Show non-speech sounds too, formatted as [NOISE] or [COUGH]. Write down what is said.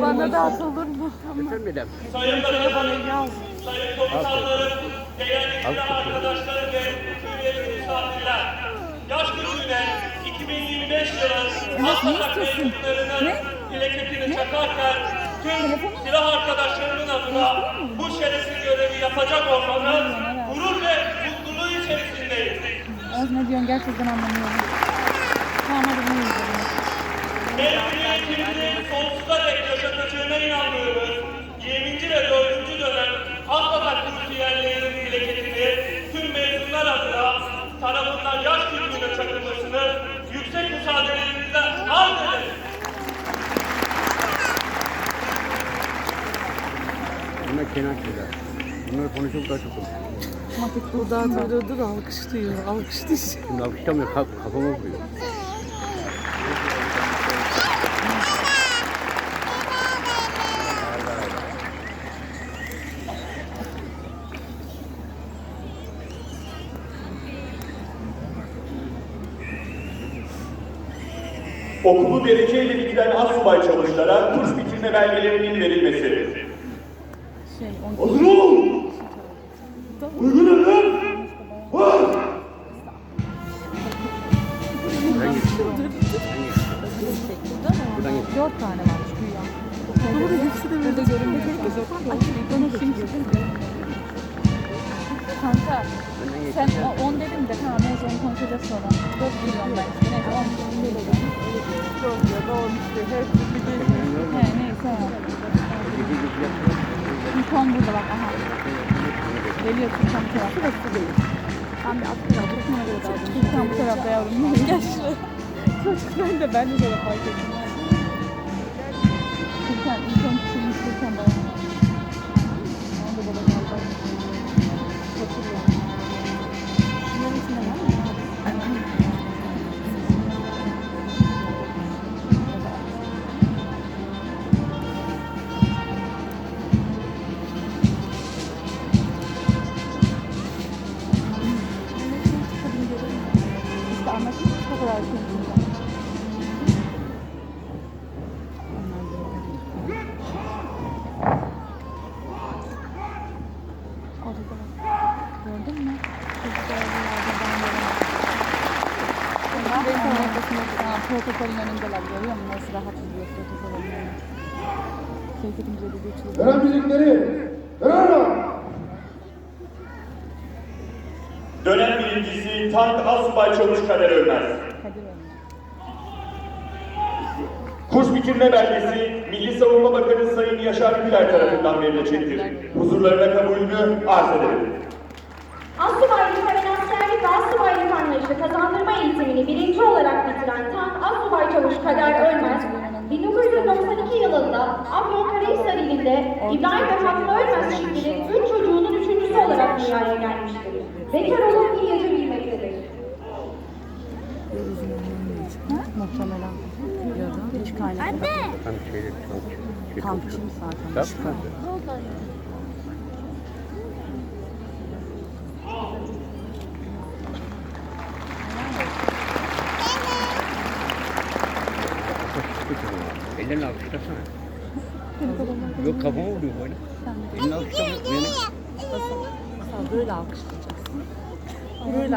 yaz olur mu? Efendim dedem. Sayınlarım, Bana yaz. sayın komutanlarım, değerli arkadaşlarım ve üyeli misafirler. Yaş gününe 2025 yılı Atatürk mevcutlarının plaketini çakarken tüm silah arkadaşlarımın adına bu şerefli görevi yapacak olmanın gurur ve mutluluğu içerisindeyim. Az ne diyorsun gerçekten anlamıyorum. Bunlar kenar şeyler. Bunları konuşup daha çok konuşuyor. Matik Burada durdu da alkışlıyor. Alkışlıyor. Şimdi alkışlamıyor, kaf kafama vuruyor. Okulu dereceyle bitiren asubay çavuşlara kurs bitirme belgelerinin verilmesi. Şey on Hazır olun! Uygun lan! Var! Buradan. Buradan. Dört tane varmış güya. Doğru de görünmüyor. Kanka sen o 10 dedin de tamam neyse onu konuşacağız sonra. 4 milyon ben işte neyse 10 milyon dedim. Çok ya da olmuştu. Hepsi bir de He neyse. Nikon burada bak aha. Geliyor Türkan bu tarafta. Şurası değil. Ben bir atlı ya. Türkan'a göre daldım. Türkan bu tarafta yavrum. [LAUGHS] Gel şuraya. çocuk ben de ben de böyle fark ettim. Türkan ilk ön tutulmuş Türkan dayanıyor. Onu da baba konuşuyor. Orada. Gördün mü? Protokolün önündeler görüyor musun? Nasıl rahat duruyor protokolün önünde. Seyfetimize de geçiyor. Dönem! Dönem birincisi Tank Asubay Çavuş Kader Ölmez. Kadir önünde. Kurs bitirme belgesi Milli Savunma Bakanı Sayın Yaşar Güler tarafından verilecektir. Huzurlarına kabulünü arz ederim. Asubaylık ve askerlik ve asubaylık anlayışı kazandırma eğitimini birinci olarak bitiren Tank Asubay Çavuş Kader Ölmez, 1992 yılında Afyonkarahisar ilinde İbrahim ve Fatma Ölmez çiftinin üç çocuğunun üçüncüsü olarak dünyaya gelmiştir. Bekar olup iyi yaşayabilmektedir. Muhtemelen. Ya da hiç kaynak. Tam şeyde çok şey Tam kim zaten. Yapma. Ellerini alkışlasana. Yok kafama vuruyor böyle. Elini Mesela böyle alkışlayacaksın. Böyle